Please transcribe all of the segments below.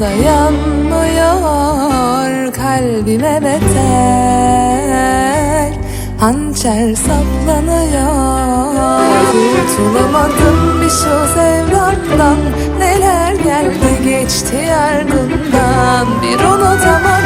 dayanmıyor kalbime beter Hançer saplanıyor Kurtulamadım bir şu sevdandan. Neler geldi geçti ardından Bir unutamadım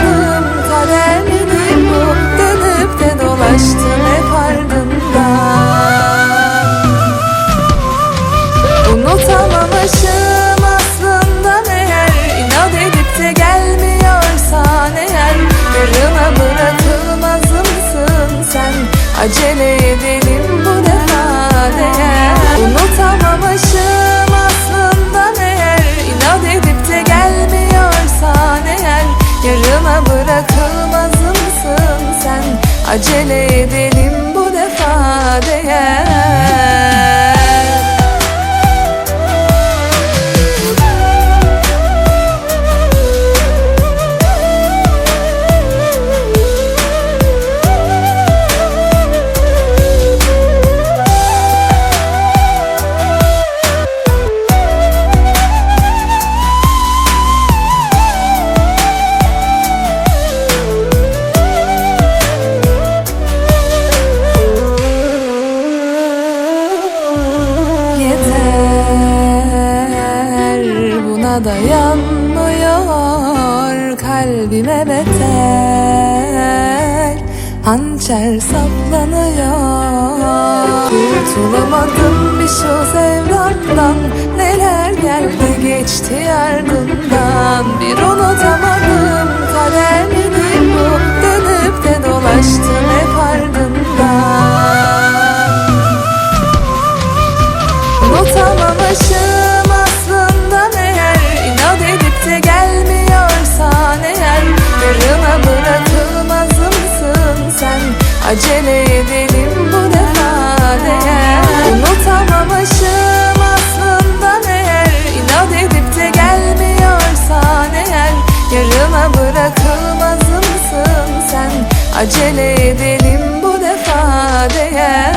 Acele edelim buna dayanmıyor kalbime beter. Hançer saplanıyor. Kurtulamadım bir şu sevdandan Neler geldi geçti ardından. Bir unutamadım kader midir bu. Dönüp de dolaştım hep ardından. Unutamamışım Acele edelim bu defa değer. Unutamamışım aslında değer İnat edip de gelmiyorsan eğer Yarına bırakılmazımsın sen? Acele edelim bu defa değer.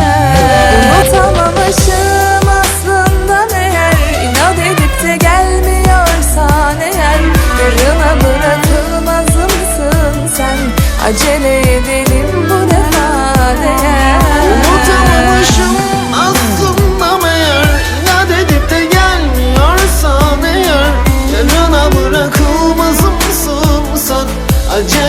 Unutamamışım aslında değer İnat edip de gelmiyorsan eğer Yarına bırakılmazımsın sen? Acele edelim 어제